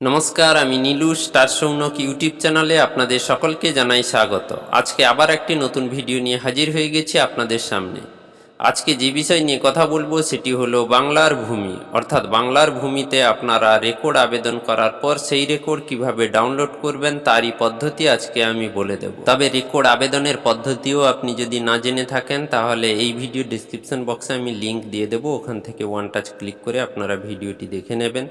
নমস্কার, আমি Nilu, star Sounak YouTube চ্যানেলে আপনাদের সকলকে জানাই স্বাগত। আজকে আবার একটি নতুন ভিডিও নিয়ে হাজির হয়ে গেছি আপনাদের সামনে। আজকে যে বিষয় নিয়ে কথা বলব সেটি হলো বাংলার ভূমি। অর্থাৎ বাংলার ভূমিতে আপনারা রেকর্ড আবেদন করার পর সেই রেকর্ড কীভাবে ডাউনলোড করবেন তারই পদ্ধতি আজকে আমি বলে দেব। তবে রেকর্ড আবেদনের পদ্ধতিও আপনি যদি না জেনে থাকেন, তাহলে এই ভিডিও ডিসক্রিপশন বক্সে আমি লিংক দিয়ে দেবো। ওখান থেকে ওয়ান টাচ ক্লিক করে আপনারা ভিডিওটি দেখে নেবেন।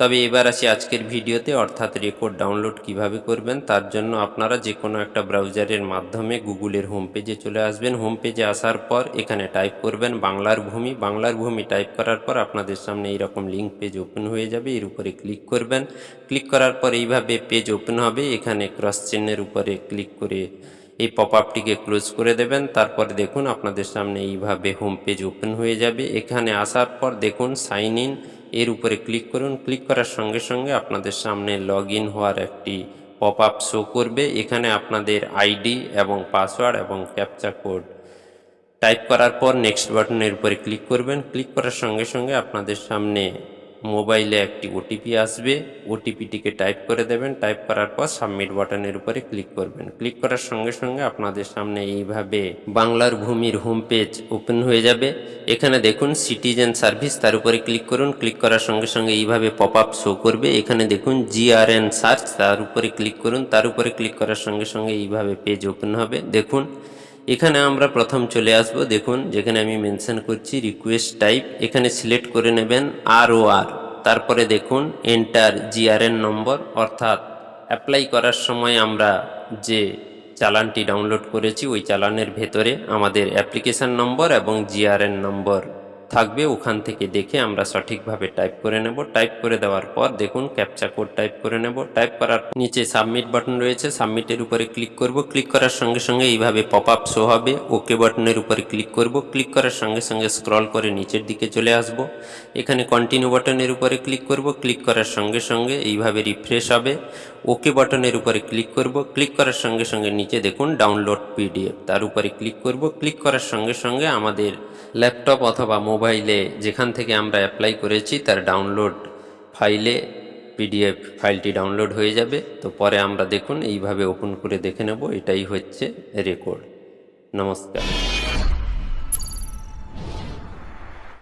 তবে এবার আসি আজকের ভিডিওতে, অর্থাৎ রেকর্ড ডাউনলোড কীভাবে করবেন, তার জন্য আপনারা যে কোনো একটা ব্রাউজারের মাধ্যমে গুগলের হোম পেজে চলে আসবেন। হোম পেজে আসার পর এখানে টাইপ করবেন বাংলার ভূমি। বাংলার ভূমি টাইপ করার পর আপনাদের সামনে এইরকম লিঙ্ক পেজ ওপেন হয়ে যাবে। এর উপরে ক্লিক করবেন। ক্লিক করার পর এইভাবে পেজ ওপেন হবে। এখানে ক্রস চিহ্নের উপরে ক্লিক করে এই পপ আপটিকে ক্লোজ করে দেবেন। তারপরে দেখুন আপনাদের সামনে এইভাবে হোম পেজ ওপেন হয়ে যাবে। এখানে আসার পর দেখুন সাইন ইন এর উপরে ক্লিক করুন। ক্লিক করার সঙ্গে সঙ্গে আপনাদের সামনে লগ হওয়ার একটি পপ আপ শো করবে। এখানে আপনাদের আইডি এবং পাসওয়ার্ড এবং ক্যাপচা কোড টাইপ করার পর নেক্সট বাটনের উপরে ক্লিক করবেন। ক্লিক করার সঙ্গে সঙ্গে আপনাদের সামনে মোবাইলে একটি ওটিপি আসবে, ওটিপিটিকে টাইপ করে দেবেন, টাইপ করার পর সাবমিট বাটনের উপরে ক্লিক করবেন। ক্লিক করার সঙ্গে সঙ্গে আপনাদের সামনে এইভাবে বাংলার ভূমির হোম পেজ ওপেন হয়ে যাবে। এখানে দেখুন সিটিজেন সার্ভিস, তার উপরে ক্লিক করুন। ক্লিক করার সঙ্গে সঙ্গে এইভাবে পপ আপ শো করবে। এখানে দেখুন জিআরএন সার্চ, তার উপরে ক্লিক করুন। তার উপরে ক্লিক করার সঙ্গে সঙ্গে এইভাবে পেজ ওপেন হবে। দেখুন এখানে আমরা প্রথম চলে আসব। দেখুন, যেখানে আমি মেনশন করছি রিকোয়েস্ট টাইপ এখানে সিলেক্ট করে নেবেন আর ও আর তারপরে দেখুন এন্টার জিআরএন নম্বর অর্থাৎ অ্যাপ্লাই করার সময় আমরা যে চালানটি ডাউনলোড করেছি, ওই চালানের ভেতরে আমাদের অ্যাপ্লিকেশান নম্বর এবং জিআরএন নম্বর থাকবে, ওখান থেকে দেখে আমরা সঠিকভাবে টাইপ করে নেব। টাইপ করে দেওয়ার পর দেখুন ক্যাপচা কোড টাইপ করে নেব। টাইপ করার নিচে সাবমিট বাটন রয়েছে। সাবমিটের উপরে ক্লিক করব। ক্লিক করার সঙ্গে সঙ্গে এইভাবে পপ আপ শো হবে। ওকে বাটনের উপরে ক্লিক করব। ক্লিক করার সঙ্গে সঙ্গে স্ক্রল করে নিচের দিকে চলে আসব। এখানে কন্টিনিউ বাটনের উপরে ক্লিক করব। ক্লিক করার সঙ্গে সঙ্গে এইভাবে রিফ্রেশ হবে। ওকে বাটনের উপরে ক্লিক করব। ক্লিক করার সঙ্গে সঙ্গে নিচে দেখুন ডাউনলোড পিডিএফ তার উপরে ক্লিক করব। ক্লিক করার সঙ্গে সঙ্গে আমাদের ল্যাপটপ অথবা মোবাইলে যেখান থেকে আমরা অ্যাপ্লাই করেছি, তার ডাউনলোড ফাইলে পিডিএফ ফাইলটি ডাউনলোড হয়ে যাবে। তো পরে আমরা দেখুন, এইভাবে ওপেন করে দেখে নেব। এটাই হচ্ছে রেকর্ড নমস্কার।